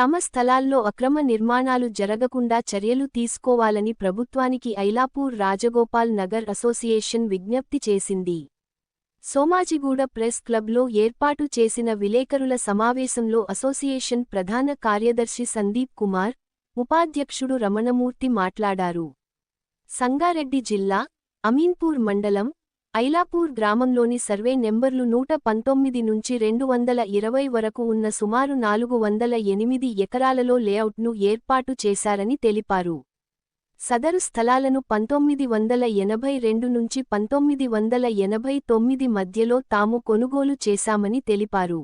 తమ స్థలాల్లో అక్రమ నిర్మాణాలు జరగకుండా చర్యలు తీసుకోవాలని ప్రభుత్వానికి ఐలాపూర్ రాజగోపాల్ నగర్ అసోసియేషన్ విజ్ఞప్తి చేసింది. సోమాజిగూడ ప్రెస్ క్లబ్లో ఏర్పాటు చేసిన విలేకరుల సమావేశంలో అసోసియేషన్ ప్రధాన కార్యదర్శి సందీప్ కుమార్ ఉపాధ్యక్షుడు రమణమూర్తి మాట్లాడారు. సంగారెడ్డి జిల్లా అమీన్పూర్ మండలం ఐలాపూర్ గ్రామంలోని సర్వే నెంబర్లు నూట పంతొమ్మిది నుంచి రెండు వందల ఇరవై వరకు ఉన్న సుమారు నాలుగు వందల ఎనిమిది ఎకరాలలో లేఅవుట్ను ఏర్పాటు చేశారని తెలిపారు. సదరు స్థలాలను పంతొమ్మిది వందల ఎనభై రెండు నుంచి పంతొమ్మిది వందల ఎనభై తొమ్మిది మధ్యలో తాము కొనుగోలు చేశామని తెలిపారు.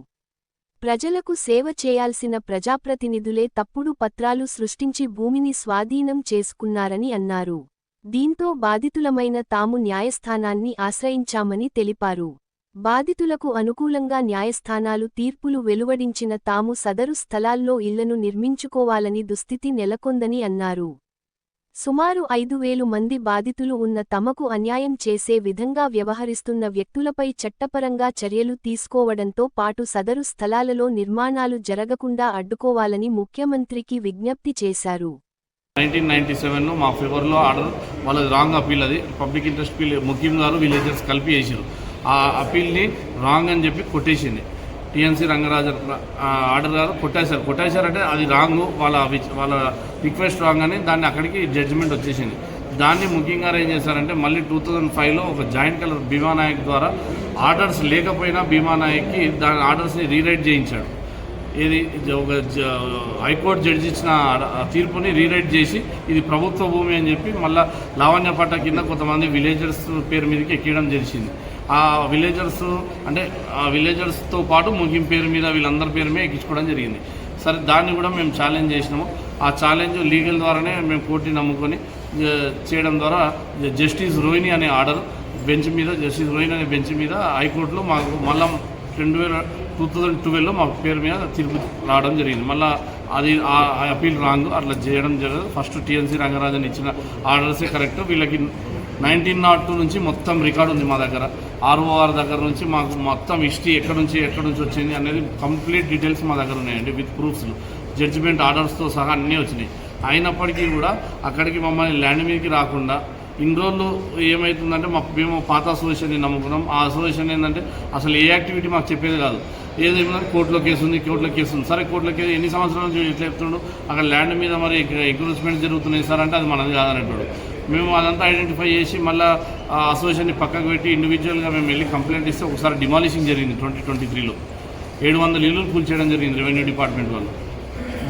ప్రజలకు సేవ చేయాల్సిన ప్రజాప్రతినిధులే తప్పుడు పత్రాలు సృష్టించి భూమిని స్వాధీనం చేసుకున్నారని అన్నారు. దీంతో బాధితులమైన తాము న్యాయస్థానాన్ని ఆశ్రయించామని తెలిపారు. బాధితులకు అనుకూలంగా న్యాయస్థానాలు తీర్పులు వెలువడించిన తాము సదరు స్థలాల్లో ఇళ్ళను నిర్మించుకోవాలని దుస్థితి నెలకొందని అన్నారు. సుమారు ఐదు వేలు మంది బాధితులు ఉన్న తమకు అన్యాయం చేసే విధంగా వ్యవహరిస్తున్న వ్యక్తులపై చట్టపరంగా చర్యలు తీసుకోవడంతో పాటు సదరు స్థలాలలో నిర్మాణాలు జరగకుండా అడ్డుకోవాలని ముఖ్యమంత్రికి విజ్ఞప్తి చేశారు. నైన్టీన్ నైన్టీ సెవెన్లో మా ఫేవర్లో ఆర్డర్ వాళ్ళది రాంగ్ అపీల్ అది. పబ్లిక్ ఇంట్రెస్ట్ అపీల్ ముఖ్యం గారు విలేజర్స్ కలిపి వేసారు ఆ అపీల్ని రాంగ్ అని చెప్పి కొట్టేసింది. టీఎన్సీ రంగరాజన్ ఆ ఆర్డర్ గారు కొట్టేశారు. కొట్టేశారంటే అది రాంగ్ వాళ్ళ వాళ్ళ రిక్వెస్ట్ రాంగ్ అని దాన్ని అక్కడికి జడ్జిమెంట్ వచ్చేసింది. దాన్ని ముఖ్యం గారు ఏం చేశారంటే మళ్ళీ టూ థౌజండ్ ఫైవ్లో ఒక జాయింట్ కలర్ భీమానాయక్ ద్వారా ఆర్డర్స్ లేకపోయినా భీమానాయక్కి దాని ఆర్డర్స్ని రీరైట్ చేయించాడు. ఇది ఒక జ- హైకోర్టు జడ్జి ఇచ్చిన తీర్పుని రీరైట్ చేసి ఇది ప్రభుత్వ భూమి అని చెప్పి మళ్ళా లావణ్య పట్ట కింద కొంతమంది విలేజర్స్ పేరు మీదకి ఎక్కడం జరిగింది. ఆ విలేజర్స్ అంటే ఆ విలేజర్స్తో పాటు ముగిం పేరు మీద వీళ్ళందరి పేరు మీద ఎక్కించుకోవడం జరిగింది. సరే దాన్ని కూడా మేము ఛాలెంజ్ చేసినాము. ఆ ఛాలెంజ్ లీగల్ ద్వారానే మేము కోర్టుని నమ్ముకొని చేయడం ద్వారా జస్టిస్ రోహిణి అనే ఆర్డర్ బెంచ్ మీద జస్టిస్ రోహిణి అనే బెంచ్ మీద హైకోర్టులో మాకు మళ్ళా రెండు వేల టూ థౌజండ్ ట్వెల్వ్లో మా పేరు మీద తీర్పు రావడం జరిగింది. మళ్ళీ అది ఆ అపీల్ రాంగ్ అట్లా చేయడం జరగదు. ఫస్ట్ టీఎన్సీ రంగరాజన్ ఇచ్చిన ఆర్డర్సే కరెక్ట్. వీళ్ళకి నైన్టీన్ నాట్ టూ నుంచి మొత్తం రికార్డు ఉంది మా దగ్గర. ఆర్ఓఆర్ దగ్గర నుంచి మాకు మొత్తం హిస్టరీ ఎక్కడి నుంచి ఎక్కడి నుంచి వచ్చింది అనేది కంప్లీట్ డీటెయిల్స్ మా దగ్గర ఉన్నాయండి విత్ ప్రూఫ్స్ జడ్జిమెంట్ ఆర్డర్స్తో సహా అన్నీ వచ్చినాయి. అయినప్పటికీ కూడా అక్కడికి మమ్మల్ని ల్యాండ్ మీదకి రాకుండా ఇన్ని రోజులు ఏమవుతుందంటే మా మేము పాత అసోసియేషన్ని నమ్ముకున్నాం. ఆ అసోసియేషన్ ఏంటంటే అసలు ఏ యాక్టివిటీ మాకు చెప్పేది కాదు. ఏదేమన్నారు కోర్టులో కేసు ఉంది కోర్టులో కేసు ఉంది. సరే కోర్టులో కేసు ఎన్ని సంవత్సరాల నుంచి ఎట్లా చెప్తున్నాడు? అక్కడ ల్యాండ్ మీద మరి ఎక్రోచ్మెంట్ జరుగుతున్నాయి సార్ అంటే అది మనది కాదన్నట్టు మేము అదంతా ఐడెంటిఫై చేసి మళ్ళీ ఆ అసోసియేషన్ని పక్కకు పెట్టి ఇండివిజువల్గా మేము వెళ్ళి కంప్లైంట్ ఇస్తే ఒకసారి డిమాలిషింగ్ జరిగింది ట్వంటీ ట్వంటీ త్రీలో ఏడు వందల ఇల్లు కూల్చేయడం జరిగింది రెవెన్యూ డిపార్ట్మెంట్ వాళ్ళు.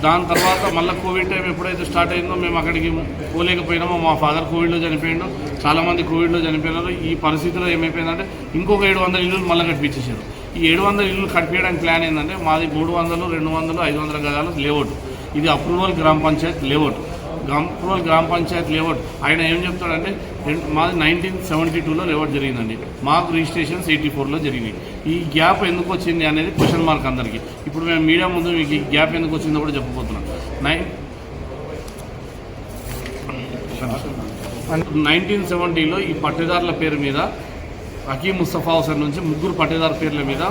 దాని తర్వాత మళ్ళీ కోవిడ్ టైం ఎప్పుడైతే స్టార్ట్ అయిందో మేము అక్కడికి పోలేకపోయినామో మా ఫాదర్ కోవిడ్లో చనిపోయిండు చాలామంది కోవిడ్లో చనిపోయినారు. ఈ పరిస్థితిలో ఏమైపోయిందంటే ఇంకొక ఏడు వందల ఇల్లు మళ్ళీ కట్టించేసారు ఈ ఏడు వందల ఇల్లు కట్టించడానికి ప్లాన్ ఏంటంటే మాది మూడు వందలు రెండు వందలు ఐదు వందల గదాలు లేఅవుట్. ఇది అప్రూవల్ గ్రామ పంచాయత్ లేఅవుట్. అప్రూవల్ గ్రామ పంచాయత్ లేఅవుట్. ఆయన ఏం చెప్తాడంటే మాది నైన్టీన్ సెవెంటీ టూలో లేఅవుట్ జరిగిందండి. మాకు రిజిస్ట్రేషన్స్ ఎయిటీ ఫోర్లో జరిగినాయి. ఈ గ్యాప్ ఎందుకు వచ్చింది అనేది క్వశ్చన్ మార్క్ అందరికీ. ఇప్పుడు మేము మీడియా ముందు మీకు ఈ గ్యాప్ ఎందుకు వచ్చిందో కూడా చెప్పబోతున్నాం. నైన్ నైన్టీన్ సెవెంటీలో ఈ పట్టేదారుల పేరు మీద హకీం ముస్తఫా హుసేన్ నుంచి ముగ్గురు పట్టేదారు పేర్ల మీద